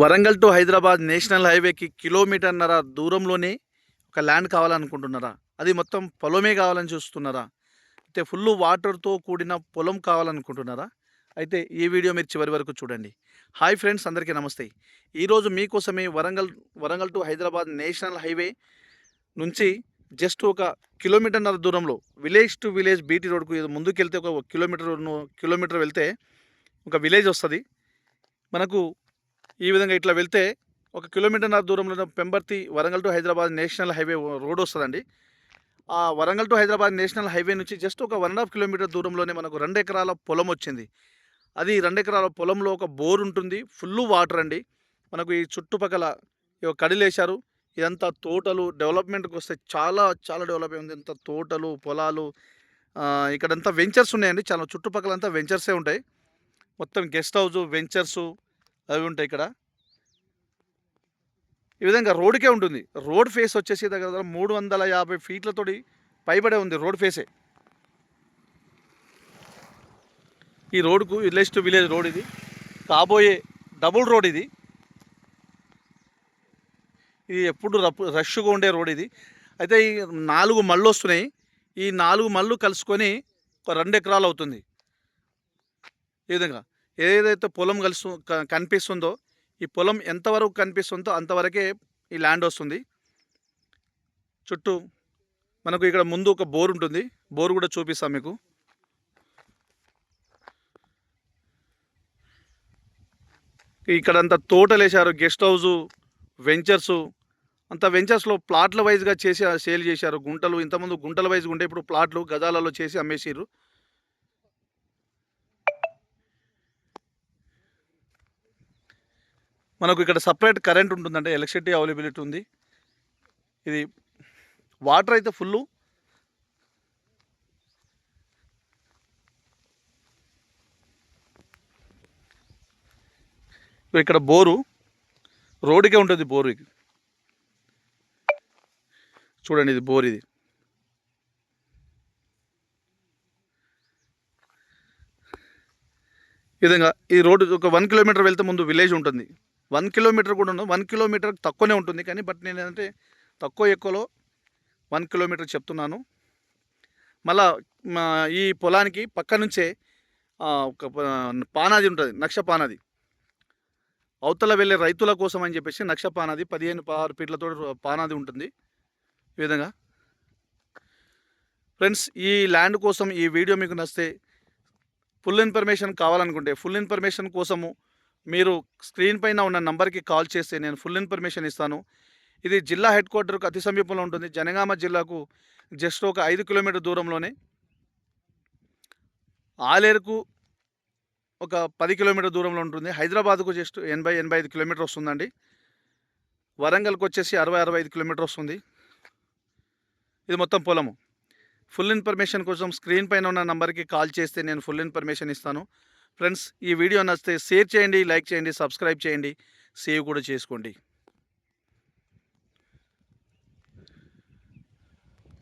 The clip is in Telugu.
వరంగల్ టు హైదరాబాద్ నేషనల్ హైవేకి కిలోమీటర్న్నర దూరంలోనే ఒక ల్యాండ్ కావాలనుకుంటున్నారా? అది మొత్తం పొలమే కావాలని చూస్తున్నారా? అయితే ఫుల్ వాటర్తో కూడిన పొలం కావాలనుకుంటున్నారా? అయితే ఈ వీడియో మీరు చివరి వరకు చూడండి. హాయ్ ఫ్రెండ్స్ అందరికీ నమస్తే. ఈరోజు మీకోసమే Warangal Warangal to Hyderabad national highway నుంచి జస్ట్ ఒక కిలోమీటర్న్నర దూరంలో విలేజ్ టు విలేజ్ బీటీ రోడ్కు ముందుకెళ్తే ముందుకు వెళ్తే ఒక కిలోమీటర్ కిలోమీటర్ వెళ్తే ఒక విలేజ్ వస్తుంది. మనకు ఈ విధంగా ఇట్లా వెళ్తే ఒక కిలోమీటర్న్నర దూరంలో Pembarthi Warangal to Hyderabad national highway road వస్తుందండి. ఆ Warangal to Hyderabad national highway నుంచి జస్ట్ ఒక వన్ అండ్ హాఫ్ కిలోమీటర్ దూరంలోనే మనకు రెండు ఎకరాల పొలం వచ్చింది. అది రెండు ఎకరాల పొలంలో ఒక బోర్ ఉంటుంది ఫుల్ వాటర్ అండి. మనకు ఈ చుట్టుపక్కల కడిలేశారు ఇదంతా తోటలు డెవలప్మెంట్కి వస్తే చాలా చాలా డెవలప్ అయింది. ఇంత తోటలు పొలాలు ఇక్కడంతా వెంచర్స్ ఉన్నాయండి. చాలా చుట్టుపక్కల అంతా వెంచర్సే ఉంటాయి. మొత్తం గెస్ట్ హౌస్ వెంచర్సు అవి ఉంటాయి ఇక్కడ. ఈ విధంగా రోడ్డుకే ఉంటుంది. రోడ్ ఫేస్ వచ్చేసి దగ్గర దగ్గర మూడు వందల యాభై ఫీట్లతోటి పైబడే ఉంది రోడ్ ఫేసే. ఈ రోడ్కు విలేజ్ టు విలేజ్ రోడ్ ఇది. కాబోయే డబుల్ రోడ్ ఇది. ఇది ఎప్పుడు రప్పు రష్గా ఉండే రోడ్ ఇది. అయితే ఈ నాలుగు మళ్ళు వస్తున్నాయి. ఈ నాలుగు మళ్ళు కలుసుకొని ఒక రెండు ఎకరాలు అవుతుంది. ఈ విధంగా. ఏదైతే పొలం కలుసు కనిపిస్తుందో ఈ పొలం ఎంతవరకు కనిపిస్తుందో అంతవరకే ఈ ల్యాండ్ వస్తుంది. చుట్టూ మనకు ఇక్కడ ముందు ఒక బోర్ ఉంటుంది. బోర్ కూడా చూపిస్తాం మీకు. ఇక్కడంతా తోటలేశారు తోటలు వేశారు గెస్ట్ హౌస్ వెంచర్స్. అంత వెంచర్స్లో ప్లాట్ల వైజ్గా చేసి సేల్ చేశారు. గుంటలు ఇంతకుముందు గుంటల వైజ్గా ఉంటే ఇప్పుడు ప్లాట్లు గజాలలో చేసి అమ్మేసారు మనకు ఇక్కడ సపరేట్ కరెంట్ ఉంటుందంటే ఎలక్ట్రిసిటీ అవైలబిలిటీ ఉంది. ఇది వాటర్ అయితే ఫుల్ ఇక్కడ బోరు రోడ్డుకే ఉంటుంది బోరు చూడండి ఇది బోర్ ఇది. ఈ విధంగా ఈ రోడ్డు ఒక వన్ కిలోమీటర్ వెళ్తే ముందు విలేజ్ ఉంటుంది. వన్ కిలోమీటర్ కూడా ఉండదు. వన్ కిలోమీటర్ తక్కువనే ఉంటుంది. కానీ బట్ నేను ఏంటంటే తక్కువ ఎక్కువలో వన్ కిలోమీటర్ చెప్తున్నాను. మళ్ళా మా ఈ పొలానికి పక్క నుంచే ఒక పానాది ఉంటుంది. నక్ష పానాది. అవతల వెళ్ళే రైతుల కోసం అని చెప్పేసి నక్ష పానాది పదిహేను పదహారు ఫీట్లతో పానాది ఉంటుంది. ఈ విధంగా. ఫ్రెండ్స్ ఈ ల్యాండ్ కోసం ఈ వీడియో మీకు నచ్చితే ఫుల్ ఇన్ఫర్మేషన్ కావాలనుకుంటే ఫుల్ ఇన్ఫర్మేషన్ కోసము మీరు స్క్రీన్ పైన ఉన్న నంబర్కి కాల్ చేస్తే నేను ఫుల్ ఇన్ఫర్మేషన్ ఇస్తాను. ఇది జిల్లా హెడ్ క్వార్టర్కు అతి సమీపంలో ఉంటుంది. జనగామ జిల్లాకు జస్ట్ ఒక ఐదు కిలోమీటర్ దూరంలోనే ఆలేరుకు ఒక పది కిలోమీటర్ దూరంలో ఉంటుంది. హైదరాబాద్కు జస్ట్ ఎనభై ఎనభై ఐదు కిలోమీటర్ వస్తుందండి. వరంగల్కి వచ్చేసి అరవై అరవై ఐదు కిలోమీటర్ వస్తుంది. ఇది మొత్తం పొలము. ఫుల్ ఇన్ఫర్మేషన్ కోసం స్క్రీన్ పైన ఉన్న నంబర్కి కాల్ చేస్తే నేను ఫుల్ ఇన్ఫర్మేషన్ ఇస్తాను. ఫ్రెండ్స్ ఈ వీడియో నచ్చితే షేర్ చేయండి లైక్ చేయండి సబ్స్క్రైబ్ చేయండి. సేవ్ కూడా చేసుకోండి.